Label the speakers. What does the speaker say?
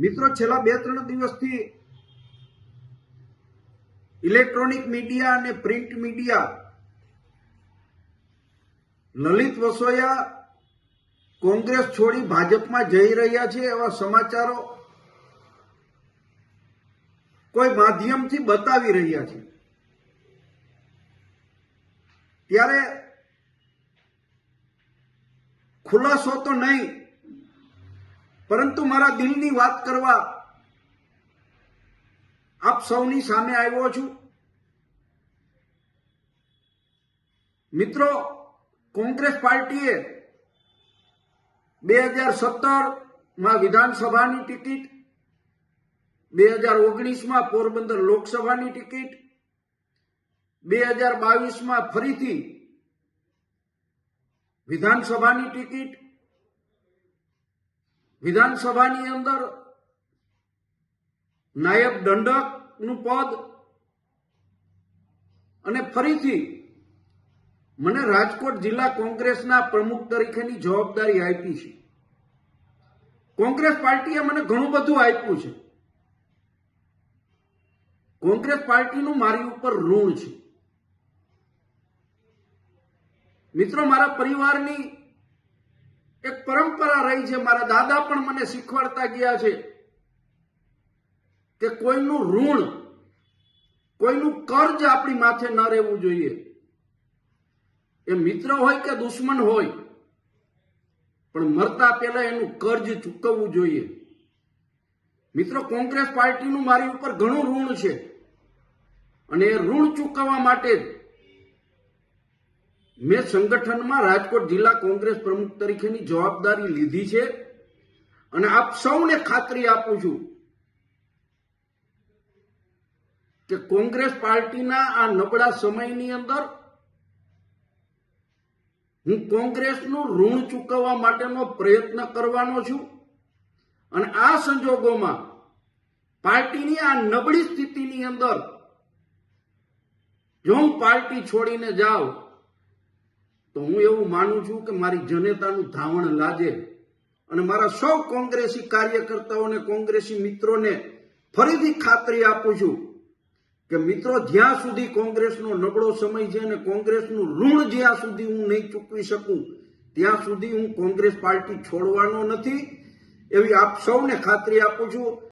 Speaker 1: મિત્રો, છેલ્લા બે, ત્રણ દિવસથી ઇલેક્ટ્રોનિક મીડિયા અને પ્રિન્ટ મીડિયા, લલિત વસોયા કોંગ્રેસ છોડી ભાજપમાં જઈ રહ્યા છે એવા સમાચારો કોઈ માધ્યમથી બતાવી રહ્યા છે. ત્યારે ખુલાસો તો નહીં પરંતુ મારા દિલની વાત કરવા આપ સૌની સામે આવ્યો છું. મિત્રો, કોંગ્રેસ પાર્ટીએ બે હજાર સત્તરમાં વિધાનસભાની ટિકિટ, બે હજાર ઓગણીસમાં પોરબંદર લોકસભાની ટિકિટ, બે હજાર બાવીસમાં ફરીથી વિધાનસભાની ટિકિટ વિધાનસભાની અંદર નાયબ દંડકનું પદ અને ફરીથી મને રાજકોટ જિલ્લા કોંગ્રેસના પ્રમુખ તરીકેની જવાબદારી આપી છે. કોંગ્રેસ પાર્ટીએ મને ઘણું બધું આપ્યું છે. કોંગ્રેસ પાર્ટીનું મારી ઉપર ઋણ છે. મિત્રો, મારા પરિવારની પરંપરા રહી છે. મારા દાદા પણ મને શીખવાડતા ગયા છે કે કોઈનું ઋણ, કોઈનું કર્જ આપણી માથે ન રહેવું જોઈએ. એ મિત્ર હોય કે દુશ્મન હોય, પણ મરતા પહેલા એનું કર્જ ચૂકવવું જોઈએ. મિત્રો, કોંગ્રેસ પાર્ટીનું મારી ઉપર ઘણું ઋણ છે. અને એ ઋણ ચૂકવવા માટે મેં સંગઠનમાં રાજકોટ જિલ્લા કોંગ્રેસ પ્રમુખ તરીકેની જવાબદારી લીધી છે અને આપ સૌને ખાતરી આપું છું કે કોંગ્રેસ પાર્ટીના આ નબળા સમયની અંદર હું કોંગ્રેસનું ઋણ ચૂકવવા માટેનો પ્રયત્ન કરવાનો છું અને આ સંજોગોમાં પાર્ટીની આ નબળી સ્થિતિની અંદર જો હું પાર્ટી છોડીને જાઉં તો હું એવું માનું છું કે મારી જનતાનું ધાવણ લાજે અને મારા સૌ કોંગ્રેસી કાર્યકર્તાઓને કોંગ્રેસી મિત્રોને ફરીથી ખાતરી આપું છું કે મિત્રો, જ્યાં સુધી કોંગ્રેસનો નબળો સમય છે અને કોંગ્રેસનું ઋણ જ્યાં સુધી હું નહીં ચૂકવી શકું, ત્યાં સુધી હું કોંગ્રેસ પાર્ટી છોડવાનો નથી. એવી આપ સૌને ખાતરી આપું છું.